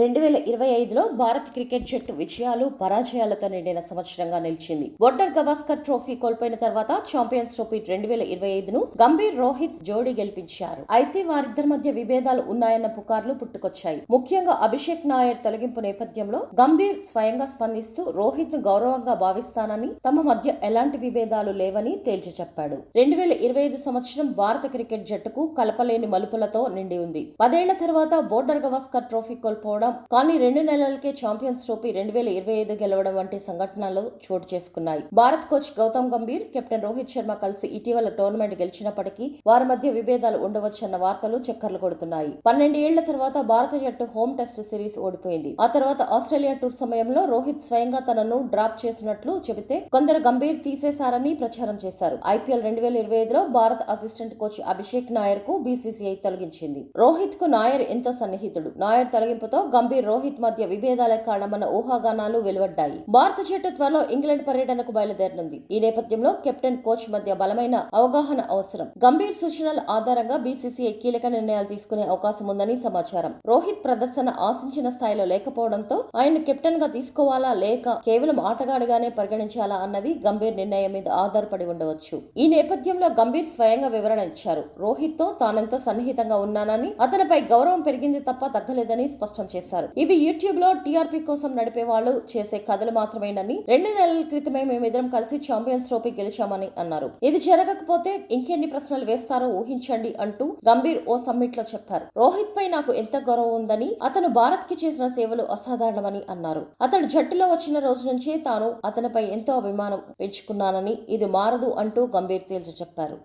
రెండు వేల ఇరవై ఐదులో భారత్ క్రికెట్ జట్టు విజయాలు పరాజయాలతో నిండిన సంవత్సరంగా నిలిచింది. బోర్డర్ గవాస్కర్ ట్రోఫీ కోల్పోయిన తర్వాత ఛాంపియన్స్ ట్రోఫీ రెండు వేల ఇరవై ఐదును గంభీర్ రోహిత్ జోడీ గెలిపించారు. అయితే వారిద్దరి మధ్య విభేదాలు ఉన్నాయన్న పుకార్లు పుట్టుకొచ్చాయి. ముఖ్యంగా అభిషేక్ నాయర్ తొలగింపు నేపథ్యంలో గంభీర్ స్వయంగా స్పందిస్తూ రోహిత్ను గౌరవంగా భావిస్తానని తమ మధ్య ఎలాంటి విభేదాలు లేవని తేల్చి చెప్పాడు. రెండు వేల ఇరవై ఐదు సంవత్సరం భారత క్రికెట్ జట్టుకు కలపలేని మలుపులతో నిండి ఉంది. పదేళ్ళ తర్వాత బోర్డర్ గవాస్కర్ ట్రోఫీ కోల్పోవడం కానీ రెండు నెలలకే ఛాంపియన్స్ ట్రోఫీ రెండు వేల ఇరవై ఐదు గెలవడం వంటి సంఘటనలు చోటు చేసుకున్నాయి. భారత్ కోచ్ గౌతమ్ గంభీర్ కెప్టెన్ రోహిత్ శర్మ కలిసి ఇటీవల టోర్నమెంట్ గెలిచినప్పటికీ వారి మధ్య విభేదాలు ఉండవచ్చన్న వార్తలు చక్కర్లు కొడుతున్నాయి. పన్నెండు ఏళ్ళ తర్వాత భారత జట్టు హోమ్ టెస్ట్ సిరీస్ ఓడిపోయింది. ఆ తర్వాత ఆస్ట్రేలియా టూర్ సమయంలో రోహిత్ స్వయంగా తనను డ్రాప్ చేసినట్లు చెబితే కొందరు గంభీర్ తీసేశారని ప్రచారం చేశారు. ఐపీఎల్ రెండు వేల ఇరవై ఐదులో భారత్ అసిస్టెంట్ కోచ్ అభిషేక్ నాయర్కు బీసీసీఐ తొలగించింది. రోహిత్కు నాయర్ ఎంతో సన్నిహితుడు. నాయర్ తొలగింపుతో గంభీర్ రోహిత్ మధ్య విభేదాల కారణమన్న ఊహాగానాలు వెలువడ్డాయి. భారత జట్టు త్వరలో ఇంగ్లాండ్ పర్యటనకు బయలుదేరనుంది. ఈ నేపథ్యంలో కెప్టెన్ కోచ్ మధ్య బలమైన అవగాహన అవసరం. గంభీర్ సూచనల ఆధారంగా బీసీసీఐ కీలక నిర్ణయాలు తీసుకునే అవకాశం ఉందని సమాచారం. రోహిత్ ప్రదర్శన ఆశించిన స్థాయిలో లేకపోవడంతో ఆయన కెప్టెన్గా తీసుకోవాలా లేక కేవలం ఆటగాడిగానే పరిగణించాలా అన్నది గంభీర్ నిర్ణయం మీద ఆధారపడి ఉండవచ్చు. ఈ నేపథ్యంలో గంభీర్ స్వయంగా వివరణ ఇచ్చారు. రోహిత్తో తానెంతో సన్నిహితంగా ఉన్నానని అతనిపై గౌరవం పెరిగింది తప్ప తగ్గలేదని స్పష్టం చేశారు. చేశారు. ఇవి యూట్యూబ్లో టీఆర్పీ కోసం నడిపే వాళ్ళు చేసే కథలు మాత్రమేనని రెండు నెలల క్రితమే మేమిద్దరం కలిసి ఛాంపియన్స్ ట్రోఫీ గెలిచామని అన్నారు. ఇది జరగకపోతే ఇంకెన్ని ప్రశ్నలు వేస్తారో ఊహించండి అంటూ గంభీర్ ఓ సమ్మిట్లో చెప్పారు. రోహిత్ పై నాకు ఎంత గౌరవం ఉందని అతను భారత్కి చేసిన సేవలు అసాధారణమని అన్నారు. అతడు జట్టులో వచ్చిన రోజు నుంచే తాను అతనిపై ఎంతో అభిమానం పెంచుకున్నానని ఇది మారదు అంటూ గంభీర్ తేల్చి చెప్పారు.